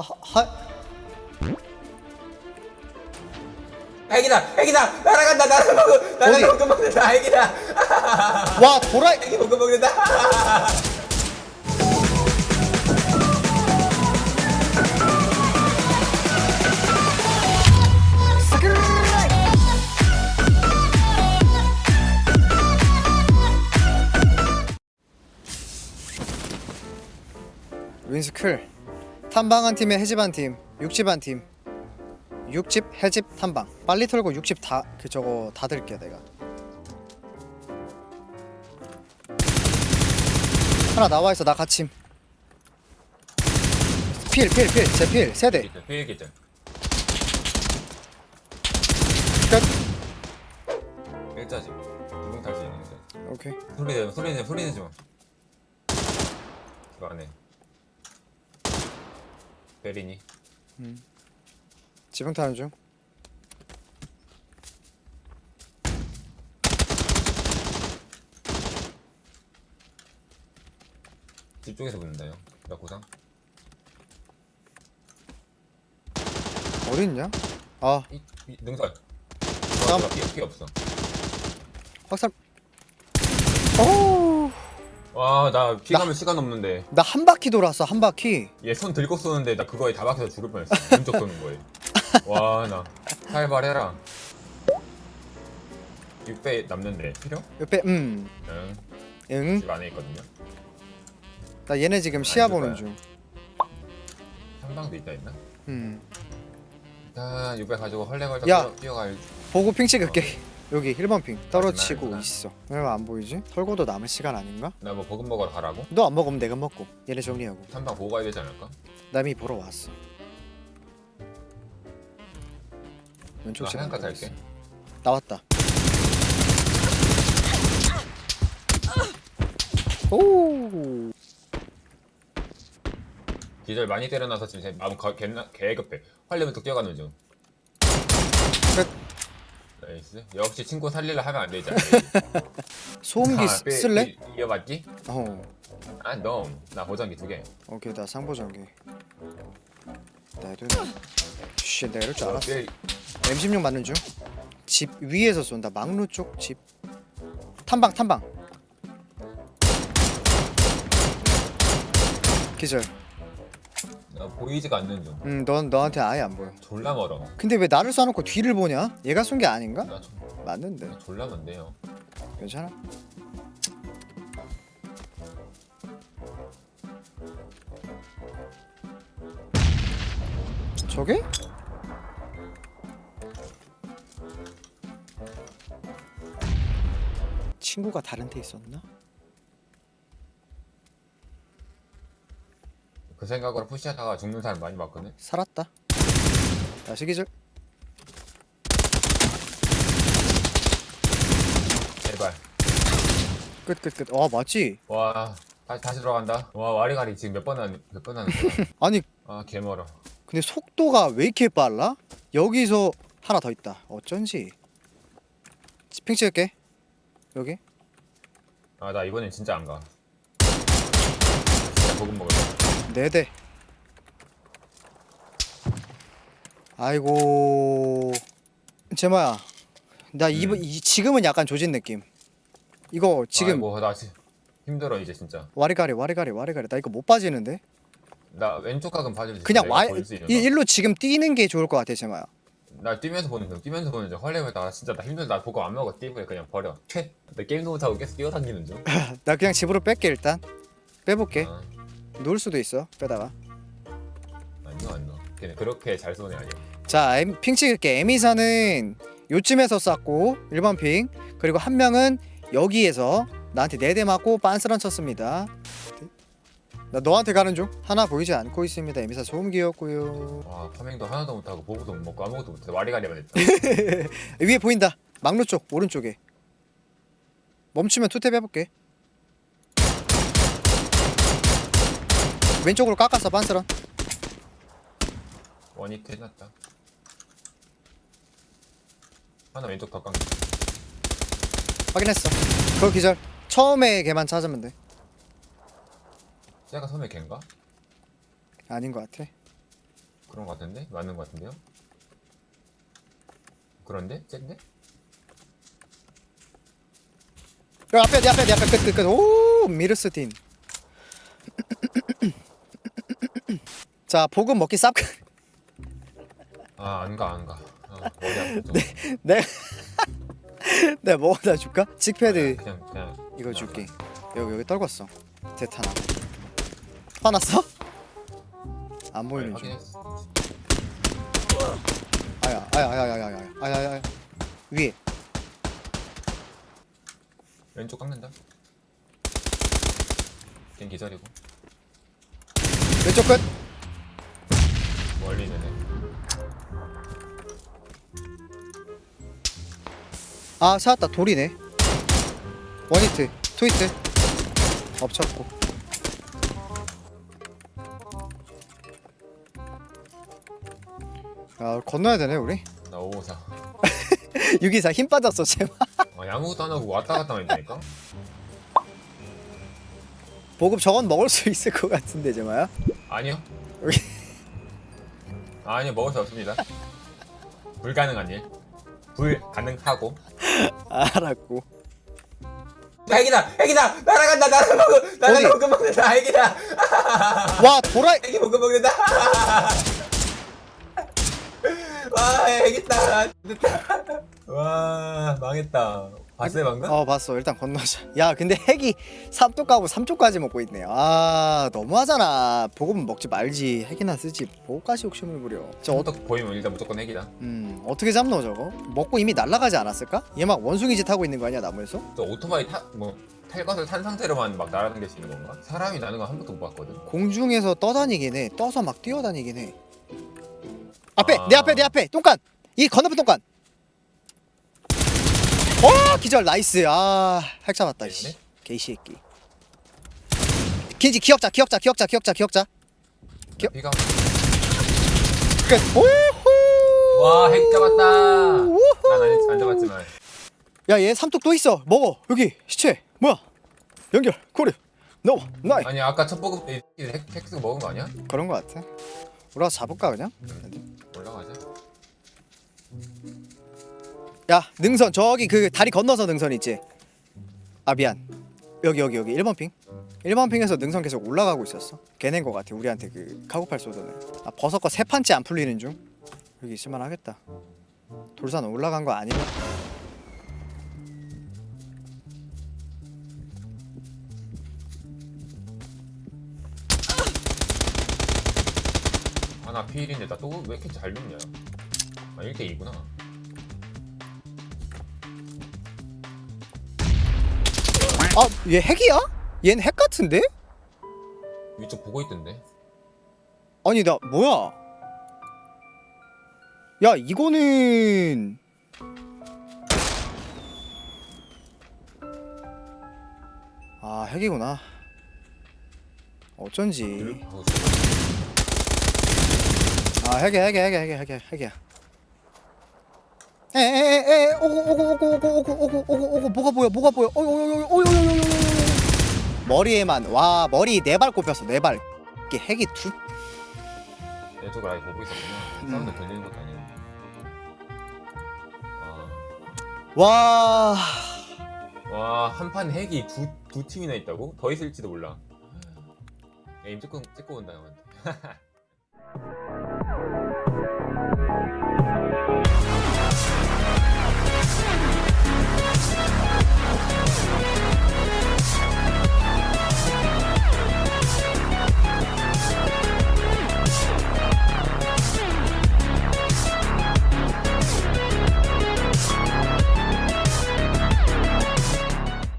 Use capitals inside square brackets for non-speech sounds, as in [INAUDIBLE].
하하. 핵이다 핵이다. 날아간다 날아먹어. 날아먹어 먹는다 핵이다. [LAUGHS] 와 도라이. 핵이 먹어 먹는다. 윈스클 탐방한 팀에 해집한 팀 육집한 팀. 육집 해집 탐방. 빨리 털고 육집 다 그 저거 다 들게 내가. 하나 나와 있어 나 갇힘. 필 필 필 제필 세대. 기절 필 기절 끝. 일자지. 두명 탈수 있는데 오케이. 소리 내면 소리 내면 소리 내지 마 그거 안해 베리니 지붕 타는 중. 집 쪽에서 붙는다요? 나 고상 어디 있냐? 아. 이, 이 다음. 나 피, 피 없어. 확산 와 나 피가면 시간 없는데 한 바퀴 돌았어 한 바퀴 얘 손 들고 쏘는데 나 그거에 다 박혀서 죽을 뻔했어 왼쪽 쏘는 거에 [LAUGHS] 와 나 살발해라 6배 남는데 필요? 옆에 음응 응, 집 안에 있거든요 나 얘네 지금 시야 안 보는 죽어요. 한방도 있다 있나? 중. 음. 일단 6배 가지고 헐레벌떡 야. 뛰어, 뛰어갈 보고 핑 찍을게. 여기 1번 핑 떨어치고 마지막 있어. 왜 안 보이지? 털고도 남을 시간 아닌가? 나 뭐 버금 먹으러 가라고? 너 안 먹으면 내가 먹고 얘네 정리하고. 한방 보고 가야 되지 않을까? 남이 보러 왔어. 왼쪽 나집 해안가 안에 있어. 나왔다. 오. 기절 많이 때려놔서 지금 제 마음 거- 개급해 헐레벌떡 뛰어가는 중 끝. 나이스 역시 친구 살리려 하면 안 되잖아 [LAUGHS] 소음기 쓰- 쓸래? 이어봤지? 어. 아 너무 나 보정기 두 개 오케이 나 상보정기. 나도. 씨 내가 이럴 줄 알았어. M16 맞는 중. 집 위에서 쏜다. 막루 쪽 집. 탐방 탐방. 기절. 나 보이지가 않는 중 음, 넌 너한테 아예 안 보여. 졸라 멀어 근데 왜 나를 쏴놓고 뒤를 보냐? 얘가 쏜 게 아닌가? 나 조- 맞는데. 나 졸라 먼데요 괜찮아. 저게? 친구가 다른 데 있었나? 그 생각으로 푸시하다가 죽는 사람 많이 봤거든 살았다. 다시 기절. 제발 끝 끝 끝. 와 맞지? 와 다시 다시 들어간다 와 와리가리 지금 몇 번 하는 몇번 하는 거야 [LAUGHS] 아니 아 개멀어 근데 속도가 왜 이렇게 빨라? 여기서 하나 더 있다. 어쩐지. 핑 찍을게. 여기. 아 나 이번엔 진짜 안 가 진짜 버금 먹을 거야 네 대. 아이고. 제마야. 나 이번 음. 이, 지금은 약간 조진 느낌. 이거 지금 아이고 나 지, 힘들어 이제 진짜 와리가리 와리가리 와리가리 나 이거 못 빠지는데. 나 왼쪽 각은 그냥 와 보일 수 이- 거. 일로 지금 뛰는 게 좋을 것 같아 제마야. 나 뛰면서 보는 중 뛰면서 보는 중 헐레벌 나 진짜 나 힘들다 나 보고 안 먹어 띠부에 그냥 버려 퇴. 나 게임도 못 하고 계속 뛰어다니는 중 [LAUGHS] 나 그냥 집으로 뺄게 일단. 빼볼게. 아, 누울 수도 있어. 빼다가. 아니요 아니요 걔네 그렇게 잘 쏘네 아니야 자, M, 핑 찍을게. 에미사는 요쯤에서 쐈고 1번 핑. 그리고 한 명은 여기에서 나한테 네 대 맞고 빤스런 쳤습니다. 나 너한테 가는 중. 하나 보이지 않고 있습니다. 에미사 소음기였고요. 와 파밍도 하나도 못하고 보고도 못 먹고 아무것도 못해 와리가리만 했다 위에 보인다. 막루 쪽 오른쪽에. 멈추면 투탭 해볼게. 왼쪽으로 깎았어 빤스런. 원히트 해놨다 하나 왼쪽 더 깡. 확인했어. 그거 기절. 처음에 걔만 찾으면 돼. 쟤가 섬에 걘가? 아닌 것 같아. 그런 거 같은데? 맞는 거 같은데요? 그런데? 쟤인데? 야, 앞에 내 앞에 내 앞에 끝끝끝오 미르스틴 자 복음 먹기 쌉 아, 안 가, 안 가. [LAUGHS] 아, 머리 아프죠? 내가 내가 뭐 하나 줄까? 칙패드 그냥, 그냥. 이거 줄게 여기 여기 떨궜어 대타나 화났어? 안 보이는 중 확인했어. 아야 아야 아야 아야 아야 아야 아야 위에 왼쪽 깎는다. 걘 기절이고. 왼쪽 끝 멀리 애. 아 찾았다 돌이네 원히트 트위트 엎쳤고 야 건너야 되네 우리 나 554. [LAUGHS] 유기사 힘 빠졌어 제발 [LAUGHS] 아, 아무것도 안 하고 왔다 갔다 한다니까? 보급 저건 먹을 수 있을 것 같은데 제마야 아니요. 여기. 아니요, 먹을 수 없습니다. 불가능한 일. 불가능하고. 알았고 핵이다! 핵이다! 날아간다! 나를 먹어! 어디? 나를 먹어 먹는다! 핵이다! 와 도라이 핵이 먹어 먹는다! 와! 됐다. 와, 망했다. 봤어요, 방금? 어 봤어. 일단 건너자. 야 근데 핵이 3쪽 가고 3쪽까지 먹고 있네. 아 너무하잖아. 보급은 먹지 말지. 핵이나 쓰지. 뭐까지 욕심을 부려. 저 어, 어떻게 보이면 일단 무조건 핵이다. 음 어떻게 잡노 저거? 먹고 이미 날아가지 않았을까? 얘 막 원숭이 짓 하고 있는 거 아니야 나무에서? 또 오토바이 타, 뭐, 탈 것을 탄 상태로만 막 날아다닐 수 있는 건가? 사람이 나는 건 한 번도 못 봤거든. 공중에서 떠다니긴 해. 떠서 막 뛰어다니긴 해. 앞에 아. 내 앞에 내 앞에! 똥간! 이 건너편 똥간 어 기절 나이스. 아핵 잡았다 씨. 됐네? 개이새끼. 긴지 기억자 기억자 기억자 기억자 기억자. 기억- 비가. 끝. 오호 와, 핵 잡았다! 난안 안 잡았지만. 야얘 삼뚝 또 있어. 먹어. 여기 시체. 뭐야? 연결. 고려 넣어 나이 아니, 아까 첫 보급 때 핵, 핵 쓰고 먹은 거 아니야? 그런 거 같아. 올라가서 잡을까 그냥? 올라가자. 야 능선 저기 그 다리 건너서 능선 있지? 아 미안. 여기 여기 여기. 1번 핑. 1번 핑에서 능선 계속 올라가고 있었어. 걔네인 거 같아 우리한테 그 카고팔 쏘더네 아 버섯거 세 판째 안 풀리는 중. 여기 있을만 하겠다. 돌산 올라간 거 아니면. 아, 나 피일인데 나 또 왜 이렇게 잘 죽냐? 아, 1대2구나. 아 얘 핵이야? 얘는 핵 같은데? 위쪽 보고 있던데. 아니 나 뭐야 야 이거는 아 핵이구나 어쩐지 하고 아 핵이야 핵이야 핵이야 핵이야 핵이야 핵이야 에에에에 오고 오고 오고 오고 오고 오고 오고 오고 뭐가 보여 뭐가 보여 오요요요요요요요요 머리에만 와 머리 네 발 꼽혔어 네발 이게 핵이 두 내 쪽을 아예 보고. 음. 사운드 들리는 것도 아니고. 와 와, 한 판 핵이 두, 두 팀이나 있다고? 더 있을지도 몰라. 에임 찍고, 찍고 온다, 형한테.